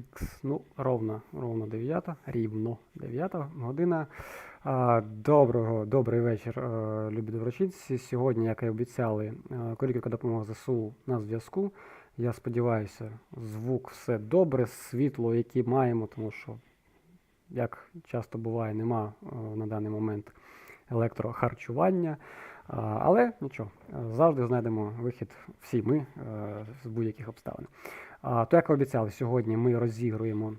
Тикс. Ну, ровно, ровно 9, рівно 9 година. Доброго, добрий вечір, е, любі доброчинці. Сьогодні, як і обіцяли, е, Коріківка допомога ЗСУ на зв'язку. Я сподіваюся, звук все добре, світло, яке маємо, тому що, як часто буває, нема е, на даний момент електрохарчування. Але нічого, завжди знайдемо вихід всі ми з будь-яких обставин. То, як обіцяли, сьогодні ми розігруємо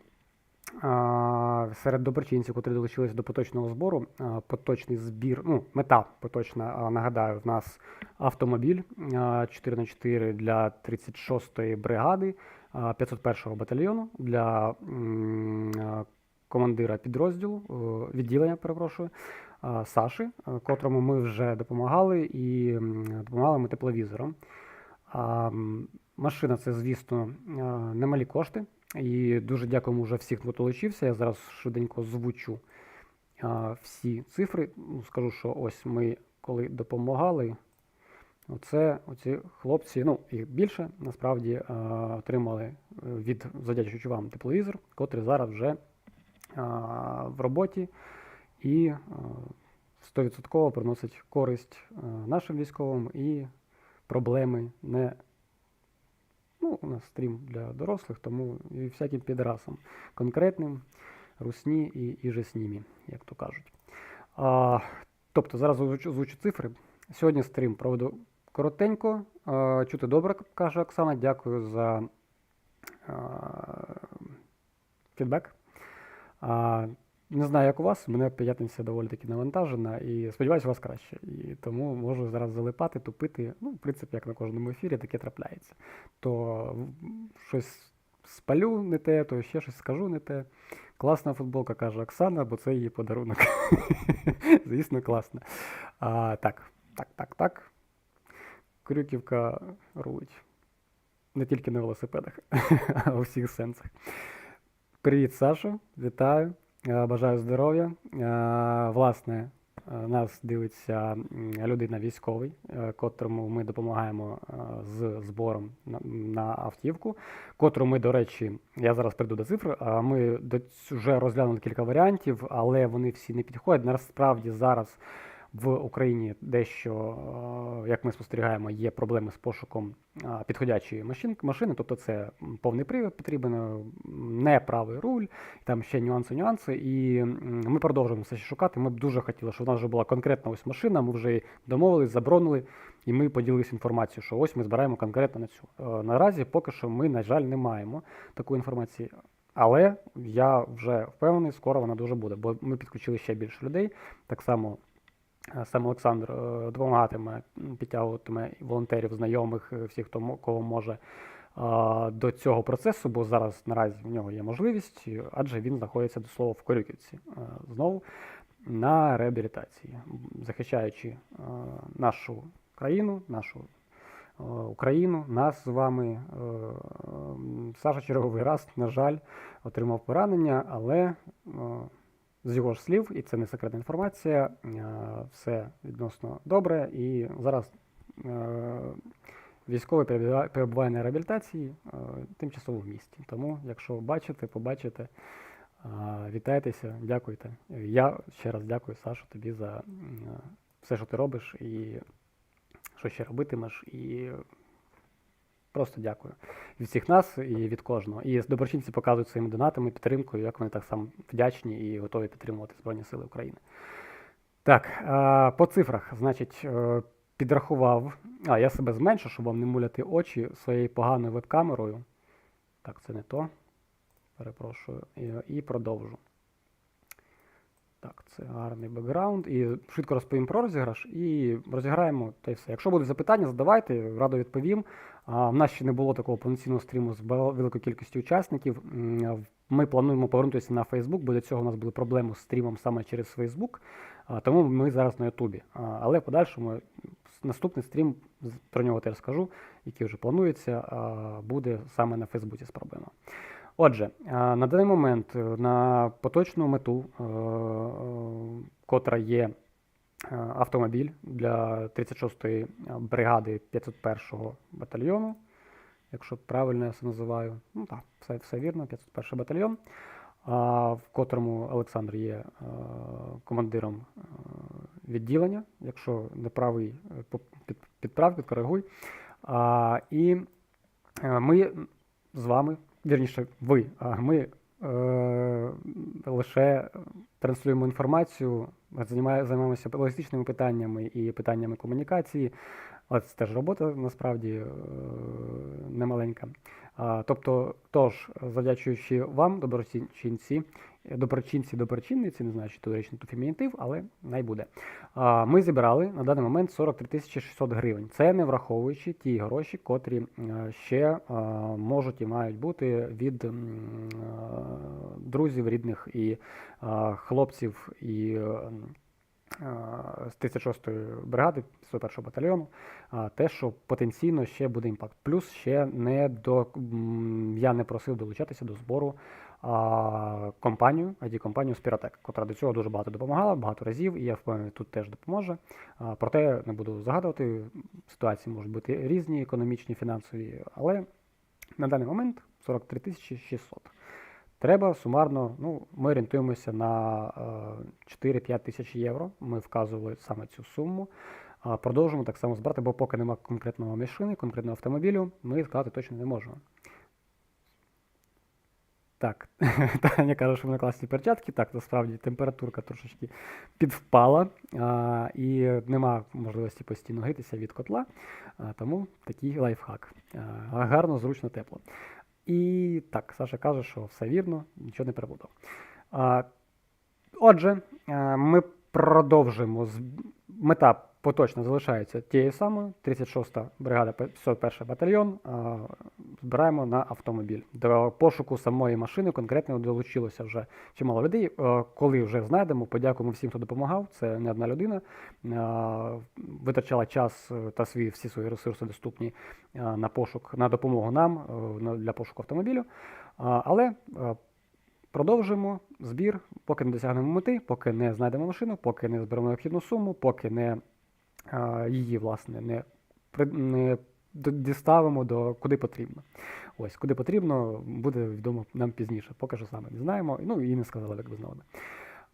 серед доброчинців, котрі долучились до поточного збору, поточний збір, ну, мета поточна, нагадаю, в нас автомобіль 4х4 для 36-ї бригади 501-го батальйону для командира підрозділу, е, відділення, перепрошую, Саші, е, котрому ми вже допомагали і допомагали ми тепловізором. Машина це, звісно, е, немалі кошти. І дуже дякуємо вже всіх, хто долучився. Я зараз швиденько звучу всі цифри. Ну, Скажу, що ось ми коли допомагали, оце оці хлопці, ну їх більше насправді отримали е, від завдячуючи вам тепловізор, котрий зараз вже в роботі і а, 100% приносить користь нашим військовим і проблеми не Ну, у нас стрім для дорослих, тому і всяким підрасам конкретним, русні і, і же з ними, як то кажуть. А, тобто, зараз озвучу цифри. Сьогодні стрім проведу коротенько. А, чути добре, каже Оксана. Дякую за а, фідбек. А, не знаю, як у вас, мене п'ятниця доволі таки навантажена, і сподіваюся, у вас краще. І тому можу зараз залипати, тупити. Ну, в принципі, як на кожному ефірі, таке трапляється. То щось спалю не те, то ще щось скажу не те. Класна футболка, каже Оксана, бо це її подарунок. Звісно, класна. А, так, так, так, так. Крюківка рулить. Не тільки на велосипедах, а у всіх сенсах. Привіт, Сашо, вітаю. Е, Бажаю здоров'я. Е, Власне, е, нас дивиться людина військовий, котрому ми допомагаємо з збором на, автівку, котру ми, до речі, я зараз прийду до цифр. Ми вже розглянули кілька варіантів, але вони всі не підходять. Насправді зараз в Україні дещо, е, як ми спостерігаємо, є проблеми з пошуком е, підходячої машин, машини, тобто це повний привід потрібен, е, не правий руль, там ще нюанси, нюанси. І ми продовжуємо все ще шукати. Ми б дуже хотіли, щоб у нас вже була конкретна ось машина. Ми вже її домовились, заборонили, і ми поділилися інформацією, що ось ми збираємо конкретно на цю. Наразі поки що ми, на жаль, не маємо такої інформації. Але я вже впевнений, скоро вона дуже буде, бо ми підключили ще більше людей. Так само сам Олександр е, допомагатиме, підтягуватиме волонтерів, знайомих, е, всіх, хто кого може до цього процесу, бо зараз наразі в нього є можливість, адже він знаходиться до слова в Корюківці е, знову на реабілітації, захищаючи е, нашу країну, нашу е, Україну, нас з вами. Е, Саша черговий раз, на жаль, отримав поранення, але е, з його ж слів, і це не секретна інформація, е, все відносно добре. І зараз е, військовий перебува- перебуває на реабілітації е, тимчасово в місті. Тому, якщо бачите, побачите, вітайтеся, дякуйте. Я ще раз дякую, Сашу, тобі за все, що ти робиш, і що ще робитимеш. І просто дякую від всіх нас і від кожного. І доброчинці показують своїми донатами, підтримкою, як вони так само вдячні і готові підтримувати Збройні Сили України. Так, по цифрах, значить, е, підрахував. А, я себе зменшу, щоб вам не муляти очі своєю поганою веб-камерою. Так, це не то. Перепрошую. І, і продовжу. Так, це гарний бекграунд. І швидко розповім про розіграш і розіграємо та й все. Якщо будуть запитання, задавайте, радо відповім. А, в нас ще не було такого повноцінного стріму з великою кількістю учасників. Ми плануємо повернутися на Facebook, бо до цього у нас були проблеми з стрімом саме через Facebook. Тому ми зараз на Ютубі. Але в подальшому наступний стрім, про нього теж скажу, який вже планується, буде саме на Фейсбуці спробуємо. Отже, на даний момент е, на поточну мету, е, е, котра є е, автомобіль для 36-ї бригади 501-го батальйону. якщо правильно я все називаю. Ну так, все, все вірно, 501 батальйон, в котрому Олександр є е, командиром е, відділення. Якщо не правий, е, підправ, підкоригуй. І е, ми з вами, вірніше, ви, а ми е, лише транслюємо інформацію, займає- займаємося логістичними питаннями і питаннями комунікації, але це теж робота насправді е, немаленька. Тобто, тож, завдячуючи вам, доброчинці, доброчинці, доброчинниці, не знаю, чи то речний тут фемінітив, але най буде. Ми зібрали на даний момент 43 тисячі 600 гривень. Це не враховуючи ті гроші, котрі е, ще е, можуть і мають бути від е, друзів, рідних і хлопців і з 36-ї бригади 101 батальйону, те, що потенційно ще буде імпакт. Плюс ще не до я не просив долучатися до збору а, компанію, it компанію Спіротек, котра до цього дуже багато допомагала, багато разів, і я впевнений, тут теж допоможе. А, проте не буду загадувати. Ситуації можуть бути різні, економічні, фінансові, але на даний момент 43 тисячі 600. Треба сумарно, ну, ми орієнтуємося на е, 4-5 тисяч євро. Ми вказували саме цю суму. А продовжуємо так само збирати, бо поки немає конкретного машини, конкретного автомобілю, ми сказати точно не можемо. Так, Таня каже, що в мене класні перчатки. Так, насправді температурка трошечки підвпала, а, і нема можливості постійно грітися від котла, а, тому такий лайфхак. А, гарно, зручно, тепло. І так, Саша каже, що все вірно, нічого не перепутав. Отже, е, ми продовжимо. з- Мета поточно залишається тією самою. 36-та бригада, 501 батальйон. а, Збираємо на автомобіль. До пошуку самої машини конкретно долучилося вже чимало людей. Е, Коли вже знайдемо, подякуємо всім, хто допомагав. Це не одна людина. Е, Витрачала час е, та свої всі свої ресурси доступні е, на пошук, на допомогу нам е, на- для пошуку автомобілю. А, Але е, продовжуємо збір, поки не досягнемо мети, поки не знайдемо машину, поки не зберемо необхідну суму, поки не її власне не, не діставимо до куди потрібно. Ось, куди потрібно, буде відомо нам пізніше. Поки що саме не знаємо. Ну і не сказали, як би знали.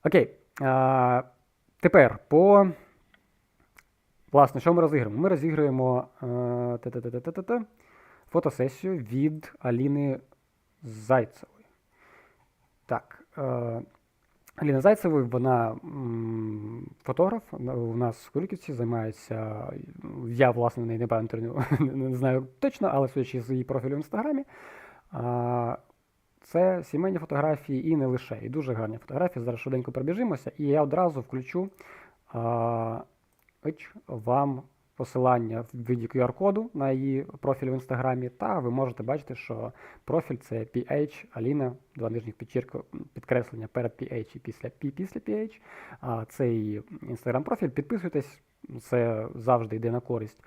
Окей. А, тепер по. Власне, що ми розіграємо? Ми розіграємо е, та-та-та-та-та-та, фотосесію від Аліни Зайцевої. Так. Аліна Зайцева, вона фотограф. У нас в Куликівці займається. Я, власне, не брав інтерв'ю, не знаю точно, але судячи з її профілю в інстаграмі. Це сімейні фотографії і не лише. І дуже гарні фотографії. Зараз швиденько пробіжимося, і я одразу включу вам посилання в віді QR-коду на її профіль в інстаграмі, та ви можете бачити, що профіль це PH Аліна, два нижніх підчірка, підкреслення перед PH і після P після PH. А, це її інстаграм-профіль. Підписуйтесь, це завжди йде на користь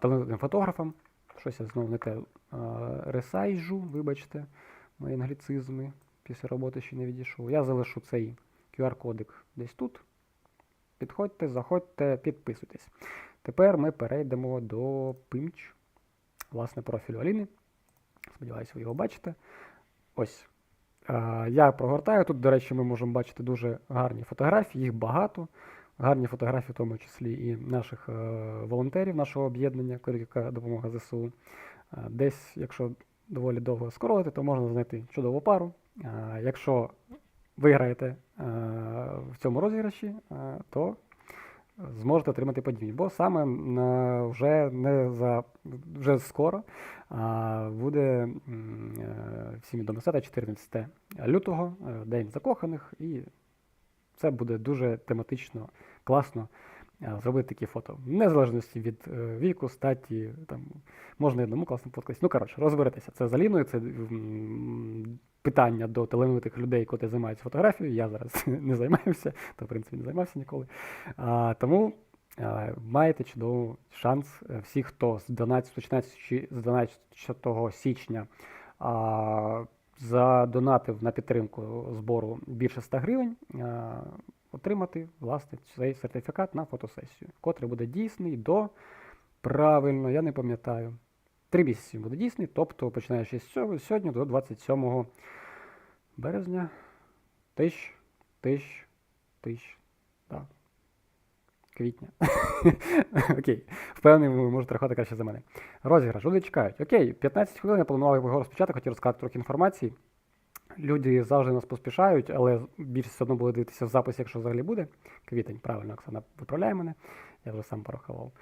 талановитим фотографам. Щось я знову не те ресайжу, вибачте, мої англіцизми після роботи ще не відійшов. Я залишу цей QR-кодик десь тут. Підходьте, заходьте, підписуйтесь. Тепер ми перейдемо до пимч, власне, профілю Аліни. Сподіваюся, ви його бачите. Ось. Е, я прогортаю. Тут, до речі, ми можемо бачити дуже гарні фотографії, їх багато. Гарні фотографії, в тому числі і наших е, волонтерів, нашого об'єднання, яка допомога ЗСУ. Е, десь, якщо доволі довго скролити, то можна знайти чудову пару. Якщо виграєте в цьому розіграші, то зможете отримати подібні. Бо саме вже не за вже скоро буде е, всім відомо свята 14 лютого, е, День закоханих, і це буде дуже тематично класно е, зробити такі фото. Незалежності від віку, статі, там можна одному класно фоткатись. Ну, коротше, розберетеся. Це з Аліною, це питання до талановитих людей, котрі займаються фотографією. Я зараз не займаюся, та в принципі не займався ніколи. А, тому а, маєте чудовий шанс. Е, Всі, хто з 12, починаючи чи- з 12 січня а, задонатив на підтримку збору більше 100 гривень, а, отримати власне цей сертифікат на фотосесію, котрий буде дійсний до правильно, я не пам'ятаю. Три місяці буде дійсний, тобто починаючи з цього сьогодні до 27 березня. Тисяч, тисяч, тисяч. Так. Квітня. Окей. Впевнений, ви можете рахувати краще за мене. Розіграш. Люди чекають. Окей, 15 хвилин я планував його розпочати, хотів розказати трохи інформації. Люди завжди нас поспішають, але більшість все одно буде дивитися в записі, якщо взагалі буде. Квітень, правильно, Оксана виправляє мене, я вже сам порахував.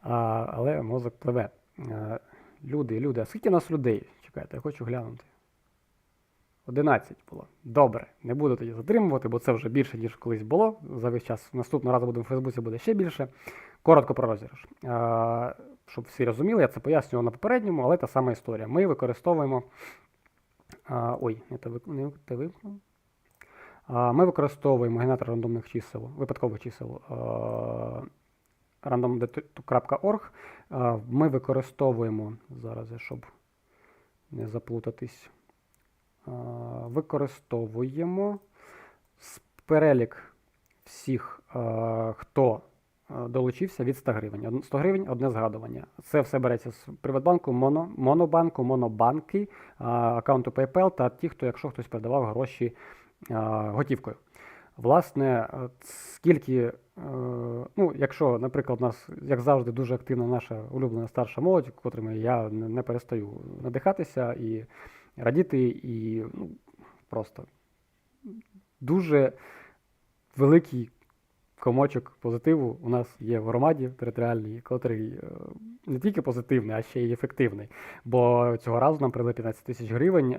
А, але мозок пливе. Люди, люди, а скільки нас людей? Чекайте, я хочу глянути. 11 було. Добре, не буду тоді затримувати, бо це вже більше, ніж колись було. За весь час наступного разу буде в Фейсбуці буде ще більше. Коротко про розіграш. Щоб всі розуміли, я це пояснював на попередньому, але та сама історія. Ми використовуємо. Ой, не те вимкнув. Ми використовуємо генератор рандомних чисел, випадкових чисел а, random.org. Ми використовуємо зараз, щоб не заплутатись. Використовуємо перелік всіх, хто долучився від 100 гривень. 100 гривень одне згадування. Це все береться з Приватбанку, Моно, Монобанку, Монобанки, аккаунту PayPal та ті, хто, якщо хтось передавав гроші готівкою. Власне, е, скільки, е, ну, якщо, наприклад, у нас, як завжди, дуже активна наша улюблена старша молодь, котрими я не перестаю надихатися і радіти, і ну, просто дуже великий комочок позитиву у нас є в громаді територіальній, котрий е, не тільки позитивний, а ще й ефективний. Бо цього разу нам прийшли 15 тисяч гривень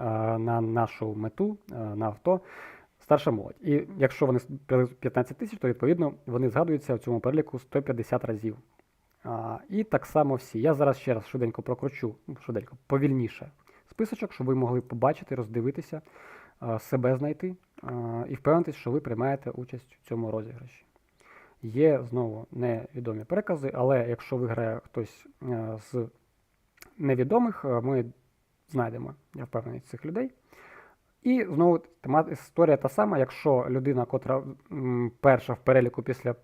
на нашу мету на авто. Старша молодь. І якщо вони 15 тисяч, то відповідно вони згадуються в цьому переліку 150 разів. А, і так само всі. Я зараз ще раз швиденько прокручу, швиденько, повільніше списочок, щоб ви могли побачити, роздивитися, себе знайти і впевнитись, що ви приймаєте участь у цьому розіграші. Є знову невідомі перекази, але якщо виграє хтось з невідомих, ми знайдемо, я впевнений, цих людей. І знову історія та сама, якщо людина, котра перша в переліку після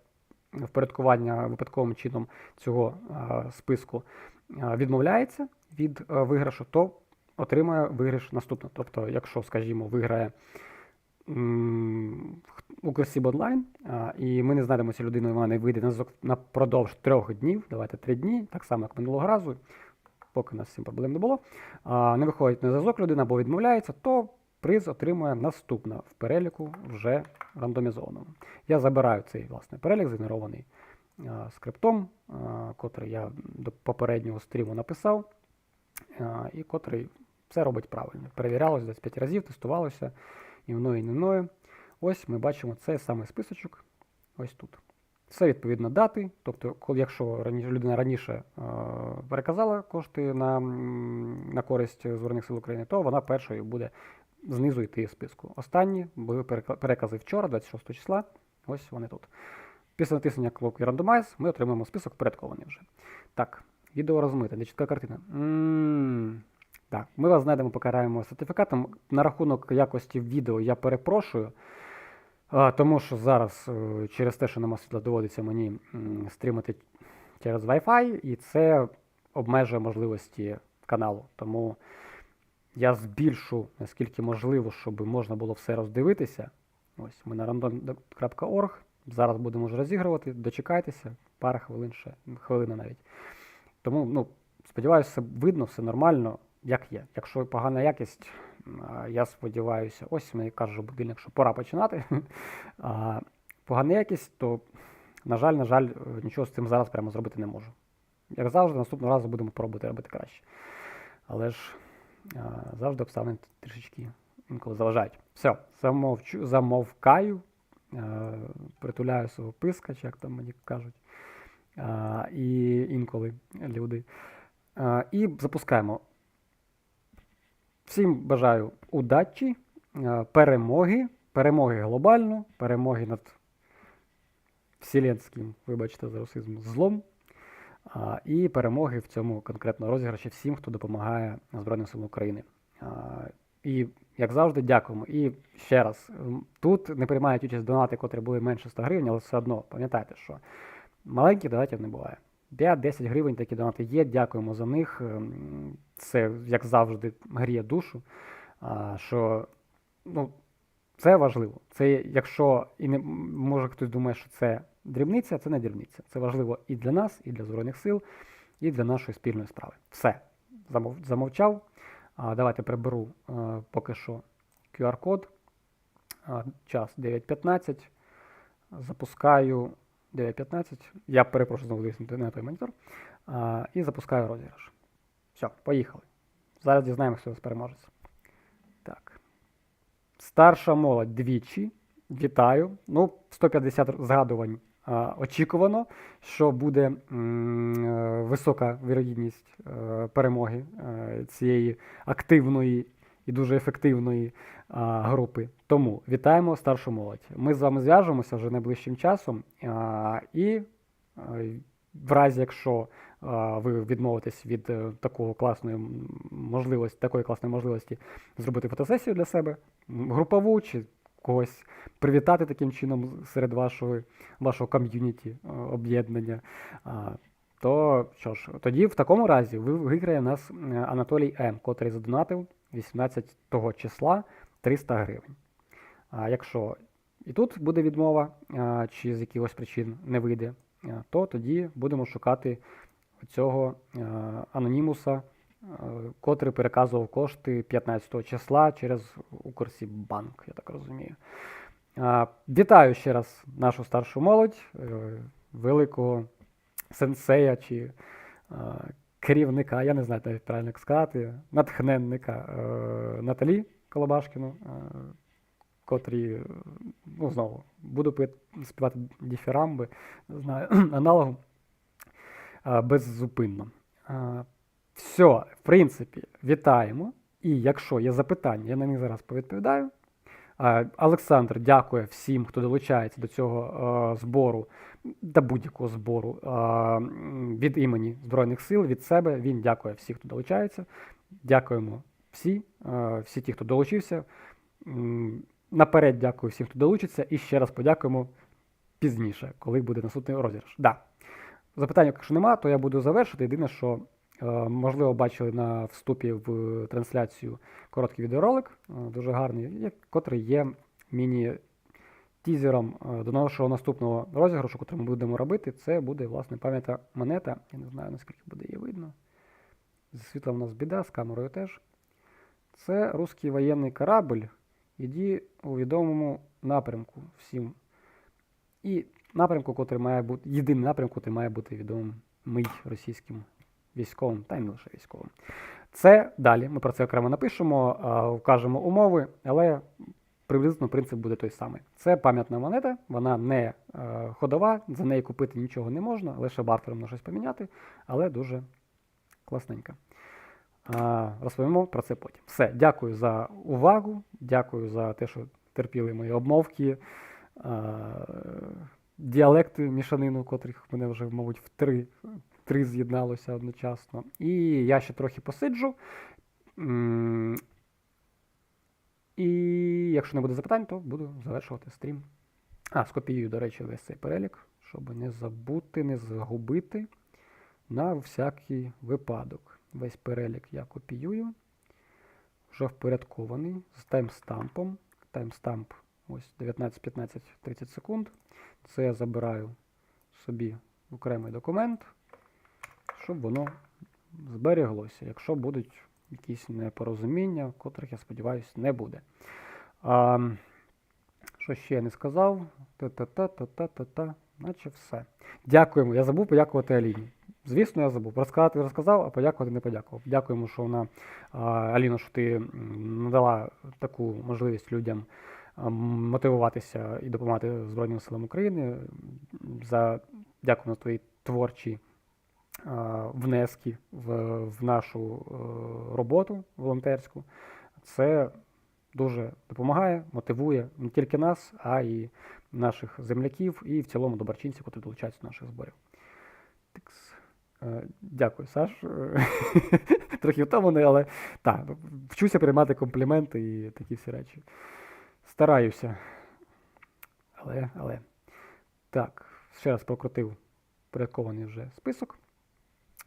впорядкування випадковим чином цього списку відмовляється від е, виграшу, то отримає виграш наступно. Тобто, якщо, скажімо, виграє м, Укрсіб онлайн, і ми не знайдемо цю людину, і вона не вийде напродовж трьох днів, давайте три дні, так само, як минулого разу, поки у нас з цим проблем не було. Не виходить на зв'язок людина або відмовляється, то приз отримує наступна в переліку вже рандомізованому. Я забираю цей власне перелік, згенерований а, скриптом, а, котрий я до попереднього стріму написав, а, і котрий все робить правильно. Перевірялося 25 разів, тестувалося і мною, і не мною. Ось ми бачимо цей самий списочок. Ось тут. Це відповідно дати. Тобто, якщо людина раніше е, переказала кошти на, на користь Збройних сил України, то вона першою буде знизу йти в списку. Останні були перекази вчора, 26 числа. Ось вони тут. Після натиснення кнопки Randomize ми отримаємо список впорядкований вже. Так, відео розмите, нечітка картина. м так, ми вас знайдемо, покараємо сертифікатом. На рахунок якості відео я перепрошую. Тому що зараз е, через те, що нема світла, доводиться мені м, стрімити через Wi-Fi, і це обмежує можливості каналу. Тому я збільшу, наскільки можливо, щоб можна було все роздивитися. Ось ми на random.org. Зараз будемо вже розігрувати. Дочекайтеся, пара хвилин ще, хвилина навіть. Тому, ну, сподіваюся, все видно, все нормально, як є. Якщо погана якість, Я сподіваюся, ось мені каже будильник, що пора починати. А, Погана якість, то, на жаль, на жаль, нічого з цим зараз прямо зробити не можу. Як завжди, наступного разу будемо пробувати робити краще. Але ж завжди обставини трішечки інколи заважають. Все, замовчу, замовкаю, притуляю свого писка, чи як там мені кажуть. І інколи люди. І запускаємо. Всім бажаю удачі, перемоги, перемоги глобально, перемоги над вселенським, вибачте за расизм, злом. І перемоги в цьому конкретно розіграші всім, хто допомагає Збройним силам України. І, як завжди, дякуємо. І ще раз, тут не приймають участь донати, котрі були менше 100 гривень, але все одно пам'ятайте, що маленьких донатів не буває. 5-10 гривень такі донати є. Дякуємо за них. Ем, Це, як завжди, гріє душу. Що ну, це важливо. Це якщо і не може хтось думає, що це дрібниця, це не дрібниця. Це важливо і для нас, і для Збройних сил, і для нашої спільної справи. Все. Замов, замовчав. Давайте приберу а, поки що QR-код. Час 9.15. Запускаю 9.15. Я перепрошую знову дивлюсь на той монітор. І запускаю розіграш. Все, поїхали. Зараз дізнаємося, хто з переможець. Так. Старша молодь двічі. Вітаю. Ну, 150 згадувань очікувано, що буде е, висока вірогідність е, перемоги е, цієї активної і дуже ефективної групи. Тому вітаємо старшу молодь. Ми з вами зв'яжемося вже найближчим часом. І в разі, якщо ви відмовитесь від такого класної можливості, такої класної можливості зробити фотосесію для себе, групову чи когось привітати таким чином серед вашого, вашого ком'юніті е, об'єднання. То що ж, тоді в такому разі виграє нас е, Анатолій М, котрий задонатив 18 того числа 300 гривень. А якщо і тут буде відмова, чи з якихось причин не вийде, то тоді будемо шукати цього анонімуса, котрий переказував кошти 15 числа через Укрсіббанк, я так розумію. Вітаю ще раз нашу старшу молодь, е, великого сенсея чи керівника, я не знаю навіть правильно сказати, натхненника е, Наталі Колобашкіну, е, котрі, е, ну знову, буду співати діфірамби, не знаю, аналогом е, беззупинно. Все, в принципі, вітаємо. І якщо є запитання, я на них зараз повідповідаю. Олександр дякує всім, хто долучається до цього е, збору, до будь-якого збору е, від імені Збройних сил, від себе. Він дякує всім, хто долучається. Дякуємо всі, е, всі ті, хто долучився. Наперед дякую всім, хто долучиться, і ще раз подякуємо пізніше, коли буде наступний розіграш. Да. Запитання, якщо нема, то я буду завершити. Єдине, що можливо бачили на вступі в трансляцію короткий відеоролик, е, дуже гарний, котрий є міні-тізером е, до нашого наступного розіграшу, який ми будемо робити. Це буде, власне, пам'ятна монета. Я не знаю, наскільки буде її видно. Зі світлом у нас біда, з камерою теж. Це русський воєнний корабль. Іді у відомому напрямку всім. І напрямку, котрий має бути, єдиний напрямок, який має бути відомим мий російським військовим, та й не лише військовим. Це далі. Ми про це окремо напишемо, вкажемо умови, але приблизно принцип буде той самий. Це пам'ятна монета, вона не е, ходова, за неї купити нічого не можна, лише бартером на щось поміняти, але дуже класненька. Розповімо про це потім. Все, дякую за увагу, дякую за те, що терпіли мої обмовки, діалекти мішанину, котрих мене вже, мабуть, в три, три з'єдналося одночасно. І я ще трохи посиджу. І якщо не буде запитань, то буду завершувати стрім. А, скопіюю, до речі, весь цей перелік, щоб не забути, не загубити на всякий випадок. Весь перелік я копіюю. Вже впорядкований з таймстампом. Таймстамп ось 19, 15, 30 секунд. Це я забираю собі окремий документ, щоб воно зберіглося, якщо будуть якісь непорозуміння, котрих, я сподіваюся, не буде. А, що ще я не сказав? Та-та-та-та-та-та-та. Наче все. Дякуємо. Я забув подякувати Аліні. Звісно, я забув. Розказати розказав, а подякувати не подякував. Дякуємо, що вона, Аліно, що ти надала таку можливість людям мотивуватися і допомагати Збройним силам України. За дякую за твої творчі внески в, в нашу е, роботу волонтерську. Це дуже допомагає, мотивує не тільки нас, а й наших земляків і в цілому доброчинців, які долучаються до наших зборів. Тикс. Е, Дякую, Саш. Е, Трохи втомлений, але так, вчуся приймати компліменти і такі всі речі. Стараюся. Але, але. Так, ще раз прокрутив впорядкований вже список.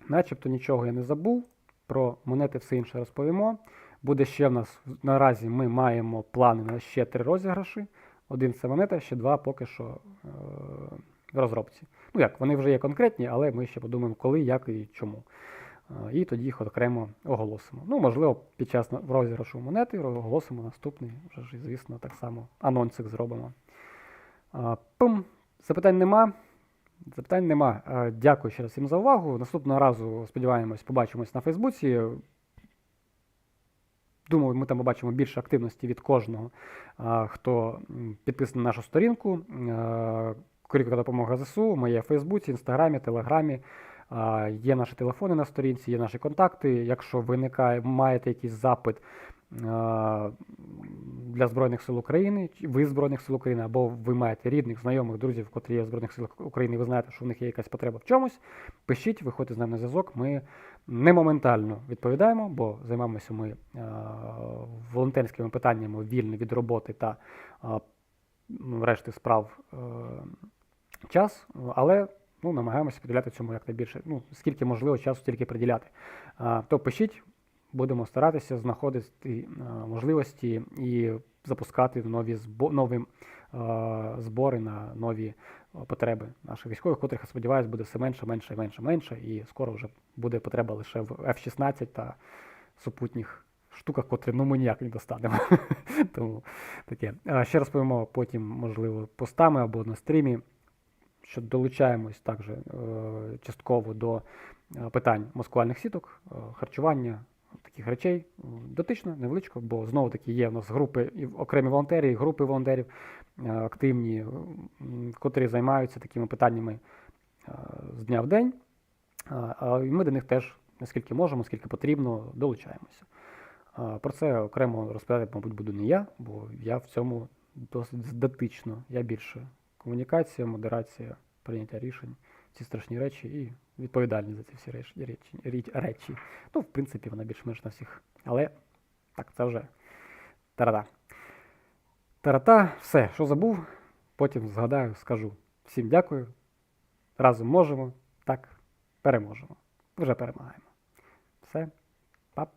Начебто нічого я не забув. Про монети все інше розповімо. Буде ще в нас наразі ми маємо плани на ще три розіграші. Один це монета, ще два поки що е, розробці. Ну як, вони вже є конкретні, але ми ще подумаємо, коли, як і чому. Е, І тоді їх окремо оголосимо. Ну, можливо, під час розіграшу монети оголосимо наступний, вже ж, звісно, так само анонсик зробимо. А, Пум, запитань нема. Запитань нема. Е, Дякую ще раз всім за увагу. Наступного разу, сподіваємось, побачимось на Фейсбуці. Думаю, ми там побачимо більше активності від кожного, хто підписаний на нашу сторінку. Е, допомога ЗСУ. Ми є в Фейсбуці, Інстаграмі, Телеграмі. Є наші телефони на сторінці, є наші контакти. Якщо виникає, маєте якийсь запит для Збройних сил України, ви Збройних сил України, або ви маєте рідних, знайомих, друзів, котрі є в Збройних силах України, і ви знаєте, що в них є якась потреба в чомусь, пишіть, виходьте з нами на зв'язок. Ми не моментально відповідаємо, бо займаємося ми волонтерськими питаннями вільно від роботи та решти справ е, час, але ну, намагаємося приділяти цьому якнайбільше. Ну, скільки можливо часу, стільки приділяти. То пишіть, будемо старатися знаходити можливості і запускати нові нові збори на нові потреби наших військових, котрих, я сподіваюся, буде все менше, менше, менше, менше, і скоро вже буде потреба лише в F-16 та супутніх штуках, котрі ну, ми ніяк не достанемо. Тому таке. Ще розповімо потім, можливо, постами або на стрімі, що долучаємось також е, частково до е, питань маскувальних сіток, е, харчування, таких речей. Дотично, невеличко, бо знову таки є в нас групи окремі волонтери, групи волонтерів е, активні, котрі займаються такими питаннями е, з дня в день. І ми до них теж, наскільки можемо, скільки потрібно, долучаємося. Про це окремо розповідати, мабуть, буду не я, бо я в цьому досить дотично. Я більше комунікація, модерація, прийняття рішень, ці страшні речі і відповідальність за ці всі речі, речі. Ну, в принципі, вона більш-менш на всіх. Але так, це вже тарата. Тарата, все, що забув, потім згадаю, скажу. Всім дякую. Разом можемо, так, переможемо. Вже перемагаємо. Все, па-па.